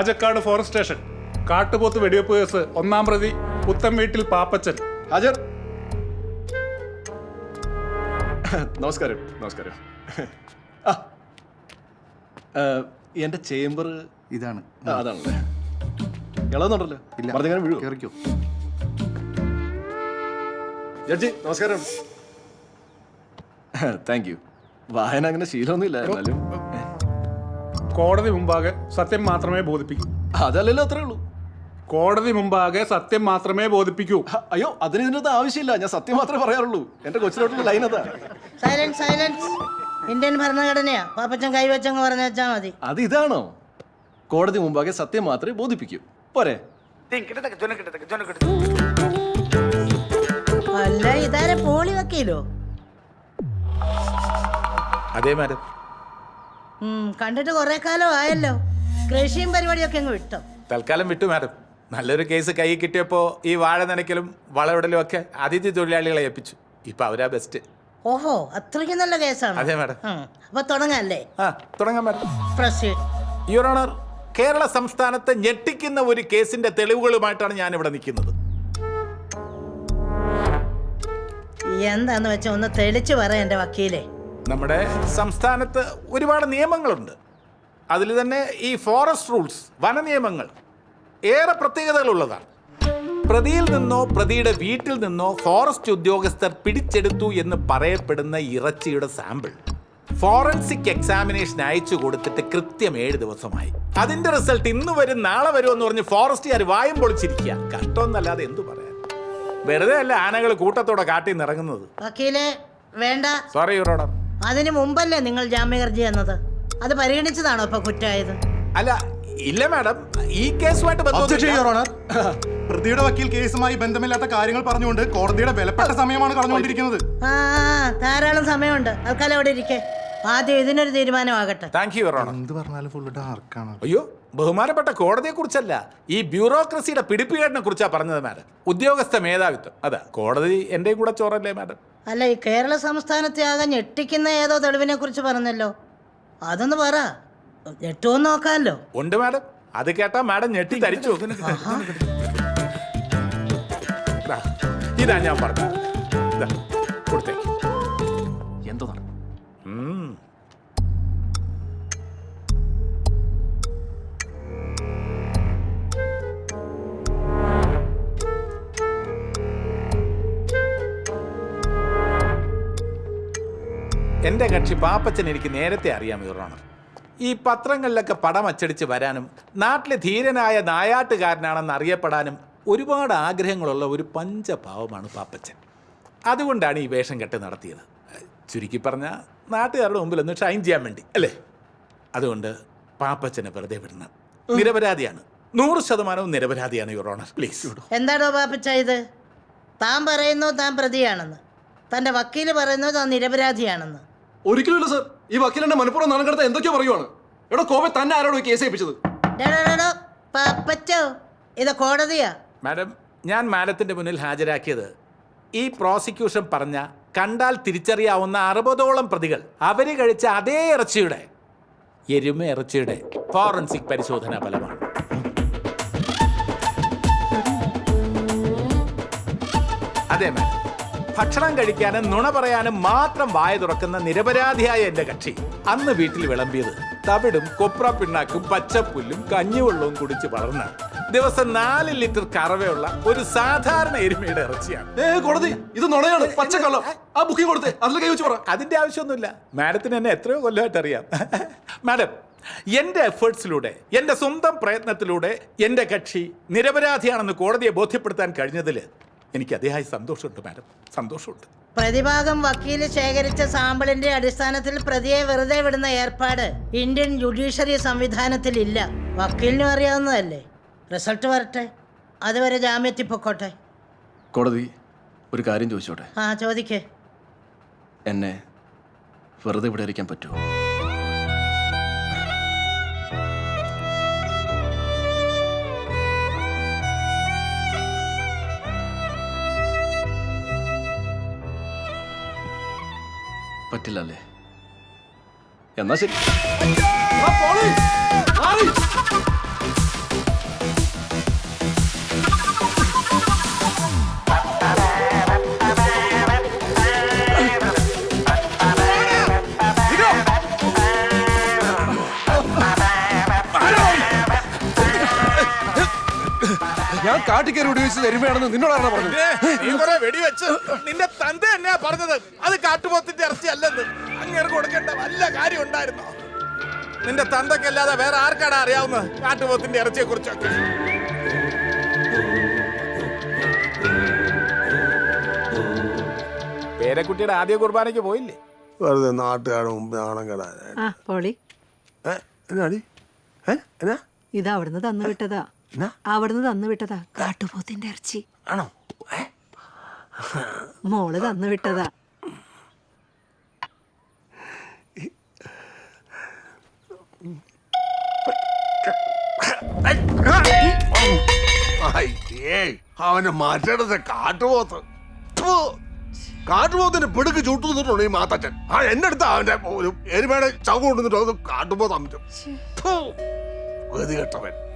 Rajakkad forest station കാട്ടുപോത്ത് വെടിവെപ്പ് case ഒന്നാം പ്രതി പുത്തം വീട്ടിൽ പാപ്പച്ചൻ. ഹാജർ. നമസ്കാരം നമസ്കാരം. ആ ആ, എന്റെ ചേംബർ ഇതാണ്. അതാണല്ലേ. ഇളകുന്നുണ്ടല്ലോ ഇല്ല. പറഞ്ഞങ്ങനെ വീഴുവോ? കേറിക്കോ. ജഡ്ജി നമസ്കാരം. താങ്ക് യു വായന അങ്ങനെ ശീലമൊന്നുമില്ല എന്നാലും. കോടതി മുമ്പാകെ സത്യം മാത്രമേ ബോധിപ്പിക്കൂ. അതല്ലല്ലോ അത്രേ ഉള്ളൂ. കോടതി മുമ്പാകെ സത്യം മാത്രമേ ബോധിപ്പിക്കൂ. അയ്യോ അതിന് ഇതിനകത്ത് ആവശ്യമില്ല. ഞാൻ സത്യം മാത്രമേ പറയാറുള്ളൂ. എന്റെ കൊച്ചിലോട്ടുള്ള ലൈൻ അതാ. സൈലൻസ് സൈലൻസ് ഇന്ത്യൻ ഭരണഘടനയാ. പാപ്പച്ചൻ കൈവച്ചങ്ങ് പറഞ്ഞു വെച്ചാ മതി. അത് ഇതാണോ? കോടതി മുമ്പാകെ സത്യം മാത്രമേ ബോധിപ്പിക്കൂ. പോരെ. അല്ല ഇതാരെ പോളി വക്കീലോ? അതേ മാഡം. കണ്ടിട്ട് കുറെ കാലം ആയല്ലോ. കൃഷിയും പരിപാടിയൊക്കെ അങ്ങ് വിട്ടോ. തൽക്കാലം വിട്ടു മാഡം. നല്ലൊരു കേസ് കൈ കിട്ടിയപ്പോൾ ഈ വാഴ നനയ്ക്കലും വളവിടലും ഒക്കെ അതിഥി തൊഴിലാളികളെ ഏൽപ്പിച്ചു. ഇപ്പൊ അവരാ ബെസ്റ്റ് ഓഹോ അത്രയ്ക്ക് നല്ല കേസാണ്. അതെ മാഡം. അപ്പൊ തുടങ്ങല്ലേ? ആ തുടങ്ങാം madam. Proceed. Your honour Kerala സംസ്ഥാനത്തെ ഞെട്ടിക്കുന്ന ഒരു കേസിന്റെ തെളിവുകളുമായിട്ടാണ് ഞാൻ ഇവിടെ നിൽക്കുന്നത്. എന്താന്ന് വെച്ചാ ഒന്ന് തെളിച്ചു പറ എന്റെ വക്കീലെ. നമ്മുടെ സംസ്ഥാനത്ത് ഒരുപാട് നിയമങ്ങളുണ്ട്. അതിൽ തന്നെ ഈ ഫോറസ്റ്റ് റൂൾസ് വന നിയമങ്ങൾ ഏറെ പ്രത്യേകതകളുള്ളതാണ്. പ്രതിയിൽ നിന്നോ പ്രതിയുടെ വീട്ടിൽ നിന്നോ ഫോറസ്റ്റ് ഉദ്യോഗസ്ഥർ പിടിച്ചെടുത്തു എന്ന് പറയപ്പെടുന്ന ഇറച്ചിയുടെ സാമ്പിൾ ഫോറൻസിക് എക്സാമിനേഷൻ അയച്ചു കൊടുത്തിട്ട് കൃത്യം ഏഴ് ദിവസമായി. അതിന്റെ റിസൾട്ട് ഇന്ന് വരും നാളെ വരും എന്ന് പറഞ്ഞ് ഫോറസ്റ്റുകാർ വായും പൊളിച്ചിരിക്കുക. കഷ്ടമെന്നല്ലാതെ എന്തു പറയാൻ? വെറുതെ അല്ല ആനകൾ കൂട്ടത്തോടെ കാട്ടിൽ നിറങ്ങുന്നത് വേണ്ട. സോറി യുവർ ഓണർ അതിന് മുമ്പല്ലേ നിങ്ങൾ ജാമ്യഹർജി എന്നത് അത് പരിഗണിച്ചതാണോ ഇപ്പൊ കുറ്റമായത് അല്ല ഇല്ല മാഡം. ഈ കേസുമായിട്ട് പ്രതിയുടെ വക്കീൽ കേസുമായി ബന്ധമില്ലാത്ത കാര്യങ്ങൾ പറഞ്ഞുകൊണ്ട് കോടതിയുടെ വിലപ്പെട്ട സമയമാണ് കളഞ്ഞുകൊണ്ടിരിക്കുന്നത് ആ ധാരാളം സമയമുണ്ട്. ആൾക്കാരെ അവിടെ ഇരിക്കെ. ആദ്യം ഇതിനൊരു തീരുമാനമാകട്ടെ. താങ്ക് യു എന്ത് പറഞ്ഞാലും ഫുള്ള് ഡാർക്കാണ് അയ്യോ ബഹുമാനപ്പെട്ട കോടതിയെ കുറിച്ചല്ല ഈ ബ്യൂറോക്രസിയുടെ പിടിപ്പുകേടിനെ കുറിച്ചാണ് പറഞ്ഞത് മാഡം. ഉദ്യോഗസ്ഥ മേധാവിത്വം. അതാ കോടതി എന്റെയും കൂടെ ചോറല്ലേ മാഡം? അല്ല ഈ കേരള സംസ്ഥാനത്തെ ആകെ ഞെട്ടിക്കുന്ന ഏതോ തെളിവിനെ കുറിച്ച് പറഞ്ഞല്ലോ. അതൊന്ന് പറ. ഞെട്ടുമെന്ന് നോക്കാമല്ലോ ഉണ്ട് മാഡം. അത് കേട്ടാ മാഡം ഞെട്ടി തരിച്ചു. ദാ, ഇതാ ഞാൻ പറഞ്ഞു കൊടുത്തേക്ക്. എന്തോ എന്റെ കക്ഷി പാപ്പച്ചൻ എനിക്ക് നേരത്തെ അറിയാം യുവർ ഈ പത്രങ്ങളിലൊക്കെ പടം അച്ചടിച്ച് വരാനും നാട്ടിലെ ധീരനായ നായാട്ടുകാരനാണെന്ന് അറിയപ്പെടാനും ഒരുപാട് ആഗ്രഹങ്ങളുള്ള ഒരു പഞ്ചഭാവമാണ് പാപ്പച്ചൻ. അതുകൊണ്ടാണ് ഈ വേഷം കെട്ട് നടത്തിയത്. ചുരുക്കി പറഞ്ഞാൽ നാട്ടുകാരുടെ മുമ്പിൽ ഒന്ന് ഷൈൻ ചെയ്യാൻ വേണ്ടി അല്ലേ? അതുകൊണ്ട് പാപ്പച്ചനെ വെറുതെ വിടണം. നിരപരാധിയാണ്. നൂറ് ശതമാനവും നിരപരാധിയാണ് യുവർ ഓണർ പ്ലീസ് എന്താണോ പാപ്പച്ച ഇത്? താൻ പറയുന്നു താൻ പ്രതിയാണെന്ന്. തന്റെ വക്കീൽ പറയുന്നു താൻ നിരപരാധിയാണെന്ന്. ഒരിക്കലുമില്ല സർ ഈ വക്കീലിന്റെ മനഃപൂർവം നാണം കടത്താൻ എന്തൊക്കെയോ പറയുവാണ്. എടോ കോപെ തന്നെ ആരോടോ ഈ കേസ് ഏൽപ്പിച്ചത്? പാപ്പച്ചോ ഇത് കോടതിയാ? മാഡം ഞാൻ മാഡത്തിന്റെ മുന്നിൽ ഹാജരാക്കിയത് ഈ പ്രോസിക്യൂഷൻ പറഞ്ഞ കണ്ടാൽ തിരിച്ചറിയാവുന്ന അറുപതോളം പ്രതികൾ അവർ കഴിച്ച അതേ ഇറച്ചിയുടെ എരുമ ഇറച്ചിയുടെ ഫോറൻസിക് പരിശോധനാ ഫലമാണ്. അതെ മാഡം. ഭക്ഷണം കഴിക്കാനും നുണ പറയാനും മാത്രം വായ തുറക്കുന്ന നിരപരാധിയായ എന്റെ കക്ഷി. അന്ന് വീട്ടിൽ വിളമ്പിയത് തവിടും കൊപ്ര പിണ്ണാക്കും പച്ചപ്പുല്ലും കഞ്ഞിവെള്ളവും കുടിച്ച് വളർന്ന ദിവസം നാല് ലിറ്റർ കറവയുള്ള ഒരു സാധാരണ എരുമയുടെ ഇറച്ചിയാണ്. കോടതി ഇത് നുണയാണ് പച്ചക്കള്ളം. ആ ബുക്കിംഗ് കൊടുത്തേ അതിൽ കൈ വെച്ച് പറ. അതിന്റെ ആവശ്യമൊന്നുമില്ല. മാഡത്തിന് എന്നെ എത്രയോ കൊല്ലമായിട്ട് അറിയാം. മാഡം എന്റെ എഫേർട്സിലൂടെ എന്റെ സ്വന്തം പ്രയത്നത്തിലൂടെ എന്റെ കക്ഷി നിരപരാധിയാണെന്ന് കോടതിയെ ബോധ്യപ്പെടുത്താൻ കഴിഞ്ഞതിൽ എനിക്ക് അതിയായ സന്തോഷമുണ്ട് മാഡം. സന്തോഷമുണ്ട്. പ്രതിഭാഗം വക്കീൽ ശേഖരിച്ച സാമ്പിളിന്റെ അടിസ്ഥാനത്തിൽ പ്രതിയെ വെറുതെ വിടുന്ന ഏർപ്പാട് ഇന്ത്യൻ ജുഡീഷ്യറി സംവിധാനത്തിൽ ഇല്ല. വക്കീലിനും അറിയാവുന്നതല്ലേ? റിസൾട്ട് വരട്ടെ. അതുവരെ ജാമ്യത്തിൽ പൊക്കോട്ടെ കോടതി ഒരു കാര്യം ചോദിച്ചോട്ടെ? ആ ചോദിക്കേ. എന്നെ വെറുതെ ഇവിടെ ഇരിക്കാൻ പറ്റുമോ? പറ്റില്ല അല്ലേ എന്നാ ശരി. ഞാൻ കാട്ടിക്കയറി വെടിവെച്ച് നിന്നോട് നിന്നോടാണ് പറഞ്ഞത് നീ കുറെ വെടിവെച്ച് നിന്റെ തന്ത തന്നെയാ പറഞ്ഞത്. അത് കാട്ടുപോത്തിന്റെ ഇറച്ചി അല്ലെന്ന് അങ്ങനെ കൊടുക്കേണ്ട വല്ല കാര്യം ഉണ്ടായിരുന്നോ? നിന്റെ തന്തക്കല്ലാതെ വേറെ ആർക്കാണ് അറിയാവുന്നത് കാട്ടുപോത്തിന്റെ ഇറച്ചിയെ കുറിച്ചൊക്കെ പേരക്കുട്ടിയുടെ ആദ്യ കുർബാനയ്ക്ക് പോയില്ലേ? വെറുതെ നാട്ടുകാരുടെ മുമ്പ് നാണം കെടാൻ ആ പോളി. എന്നാടി? എന്നാ? ഇത് അവിടുന്ന് തന്നു വിട്ടതാ? അവിടുന്ന് തന്നു വിട്ടതാ കാട്ടുപോത്തിന്റെ ഇറച്ചി. ആണോ? മോൾ തന്നു വിട്ടതാ. അവനെ മാറ്റേണ്ടത് കാട്ടുപോത്ത്. കാട്ടുപോത്തിന്റെ കാട്ടുപോത്തിന് പിടുക്ക് ചുട്ടു നിന്നിട്ടുണ്ട് ഈ മാത്തച്ഛൻ? ആ എന്റെ അടുത്ത് അവന്റെ ഒരു എരുമയുടെ ചവ് കൊണ്ടുവന്നിട്ട് കാട്ടുപോത്ത് അമിറ്റും ഗതികെട്ടവൻ.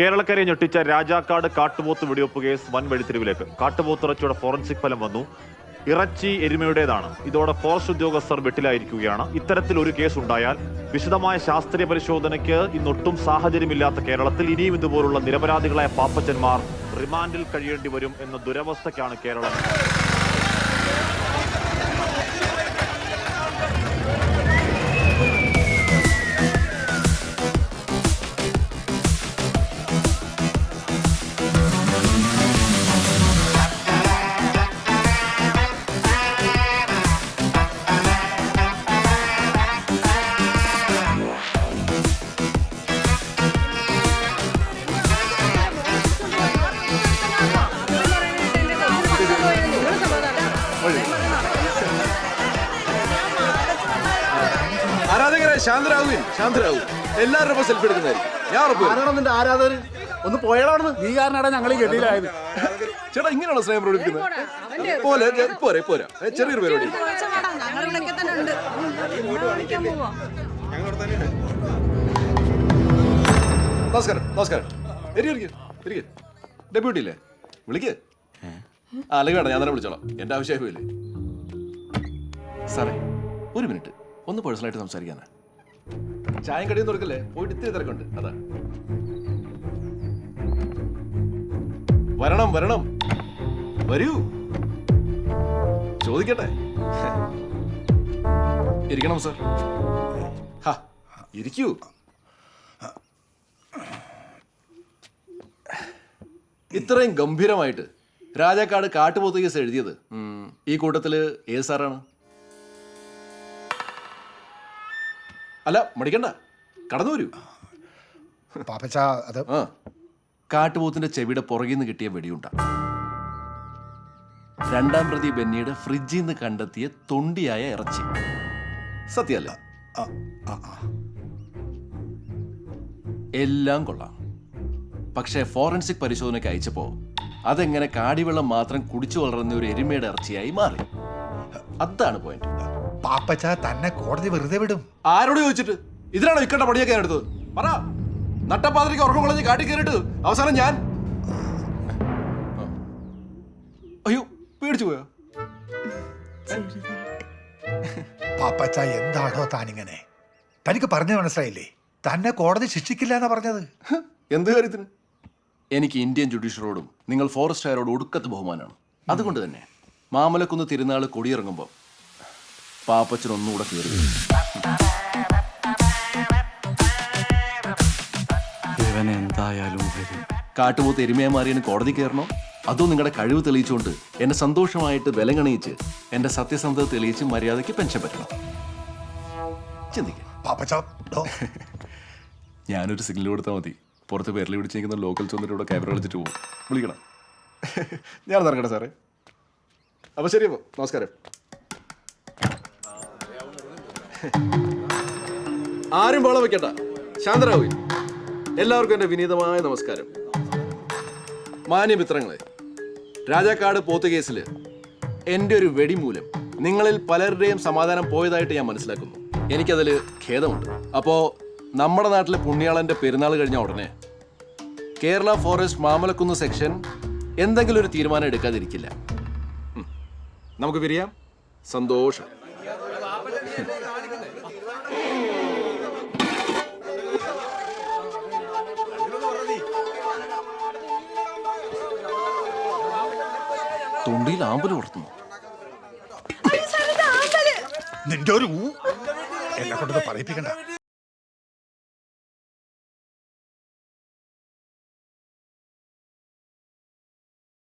കേരളക്കരയെ ഞെട്ടിച്ച രാജാക്കാട് കാട്ടുപോത്ത് വെടിവെപ്പ് കേസ് വൻ വെടിത്തിരിവിലേക്ക്. കാട്ടുപോത്ത് ഇറച്ചിയുടെ ഫോറൻസിക് ഫലം വന്നു. ഇറച്ചി എരുമയുടേതാണ്. ഇതോടെ ഫോറസ്റ്റ് ഉദ്യോഗസ്ഥർ വെട്ടിലായിരിക്കുകയാണ്. ഇത്തരത്തിൽ ഒരു കേസ് ഉണ്ടായാൽ വിശദമായ ശാസ്ത്രീയ പരിശോധനയ്ക്ക് ഇന്നൊട്ടും സാഹചര്യമില്ലാത്ത കേരളത്തിൽ ഇനിയും ഇതുപോലുള്ള നിരപരാധികളായ പാപ്പച്ചന്മാർ റിമാൻഡിൽ കഴിയേണ്ടി വരും എന്ന ദുരവസ്ഥയ്ക്കാണ് കേരളം ശാന്തരാകും എല്ലാവരുടെ ഒപ്പം സെൽഫി എടുക്കുന്നതായിരിക്കും. ഞാൻ ഉറപ്പ്. നിന്റെ ആരാധകർ ഒന്ന് പോയടാണെന്ന് നീ കാരണടാ ഞങ്ങൾ ഗതിയിലായത്. ചേട്ടാ ഇങ്ങനെയാണോ സ്നേഹം പ്രകടിപ്പിക്കുന്നത്? പോലെ ഞാൻ- പോരെ പോരാ. ഏ, ചെറിയൊരു പരിപാടി. നമസ്കാരം നമസ്കാരം. ഇരിക്ക്. ഡെപ്യൂട്ടി ഇല്ലേ? വിളിക്ക്. ആ അല്ലെങ്കിൽ വേണ്ട ഞാൻ തന്നെ വിളിച്ചോളാം. എന്റെ ആവശ്യമായി പോയില്ലേ? സാറേ ഒരു മിനിറ്റ്. ഒന്ന് പേഴ്സണലായിട്ട് സംസാരിക്കാനാ. ചായം കടിയും തുറക്കല്ലേ പോയിട്ട് ഇത്തിരി തിരക്കുണ്ട്. അതാ. വരണം വരണം. വരൂ. ചോദിക്കട്ടെ. ഇരിക്കണം സർ. ഇരിക്കൂ. ഇത്രയും ഗംഭീരമായിട്ട് രാജാക്കാട് കാട്ടുപോത്ത് കേസ് എഴുതിയത് ഈ കൂട്ടത്തിൽ ഏത് സാറാണ്? അല്ല മടിക്കണ്ട. കടന്നു വരൂ. പാപ്പച്ച അത് ആ. കാട്ടുപോത്തിന്റെ ചെവിയുടെ പുറകിൽ നിന്ന് കിട്ടിയ വെടിയുണ്ട. രണ്ടാം പ്രതി ബെന്നിയുടെ ഫ്രിഡ്ജിൽ നിന്ന് കണ്ടെത്തിയ തൊണ്ടിയായ ഇറച്ചി. സത്യല്ല ആ, ആ, ആ. എല്ലാം കൊള്ളാം. പക്ഷേ ഫോറൻസിക് പരിശോധനയ്ക്ക് അയച്ചപ്പോ അതെങ്ങനെ കാടിവെള്ളം മാത്രം കുടിച്ചു വളർന്ന ഒരു എരുമയുടെ ഇറച്ചിയായി മാറി. അതാണ് പോയിന്റ് പാപ്പച്ച തന്നെ കോടതി വെറുതെ വിടും. ആരോട് ചോദിച്ചിട്ട്? ഇതിനാണോ ഇക്കണ്ട പണിയൊക്കെ എടുത്തത്? പറ. നട്ടപ്പാതിരിക്ക് ഉറക്കം കളഞ്ഞ് കാട്ടി കയറിട്ട് അവസാനം ഞാൻ. അയ്യോ പേടിച്ചു പോയോ? പാപ്പച്ച എന്താണോ താനിങ്ങനെ? തനിക്ക് പറഞ്ഞു മനസ്സിലായില്ലേ? തന്നെ കോടതി ശിക്ഷിക്കില്ല എന്നാ പറഞ്ഞത്. എന്ത് കാര്യത്തിന്? എനിക്ക് ഇന്ത്യൻ ജുഡീഷ്യറോടും നിങ്ങൾ ഫോറസ്റ്റ് ഫോറസ്റ്റുകാരോട് ഒടുക്കത്ത് ബഹുമാനമാണ്. അതുകൊണ്ട് തന്നെ മാമലക്കുന്ന് തിരുനാൾ കൊടിയിറങ്ങുമ്പോൾ പാപ്പച്ചൻ ഒന്നുകൂടെ കയറി. ഇവൻ എന്തായാലും വരും. കാട്ടുപോത്ത് എരുമയെ മാറിയതിന് കോടതി കയറണോ? അതോ നിങ്ങളുടെ കഴിവ് തെളിയിച്ചുകൊണ്ട് എന്നെ സന്തോഷമായിട്ട് വിലങ്ങണിയിച്ച് എന്റെ സത്യസന്ധത തെളിയിച്ച് മര്യാദയ്ക്ക് പെൻഷൻ പറ്റണം? ചിന്തിക്കാം. ഞാനൊരു സിഗ്നൽ കൊടുത്താൽ മതി. പുറത്ത് പേരിൽ പിടിച്ചിരിക്കുന്ന ലോക്കൽ വന്നിട്ട് ഇവിടെ ക്യാമറ കളിച്ചിട്ട് പോകും. വിളിക്കണം. ഞാൻ ഇറങ്ങട്ടെ സാറേ. അപ്പോൾ ശരി അപ്പോൾ നമസ്കാരം. ആരും ബോളം വെക്കണ്ട. ശാന്തരാവു. എല്ലാവർക്കും എന്റെ വിനീതമായ നമസ്കാരം. മാന്യമിത്രങ്ങളെ രാജാക്കാട് പോത്ത് കേസിൽ എന്റെ ഒരു വെടിമൂലം നിങ്ങളിൽ പലരുടെയും സമാധാനം പോയതായിട്ട് ഞാൻ മനസ്സിലാക്കുന്നു. എനിക്കതിൽ ഖേദമുണ്ട്. അപ്പോൾ നമ്മുടെ നാട്ടിലെ പുണ്യാളന്റെ പെരുന്നാൾ കഴിഞ്ഞ ഉടനെ കേരള ഫോറസ്റ്റ് മാമലക്കുന്ന് സെക്ഷൻ എന്തെങ്കിലും ഒരു തീരുമാനം എടുക്കാതിരിക്കില്ല. നമുക്ക് പിരിയാം. സന്തോഷം. തൊണ്ടിയിൽ ആമ്പൽ കൊടുത്തുന്നു നിന്റെ ഒരു ഊ എന്നെ കൊണ്ടത് പറയിപ്പിക്കണ്ട.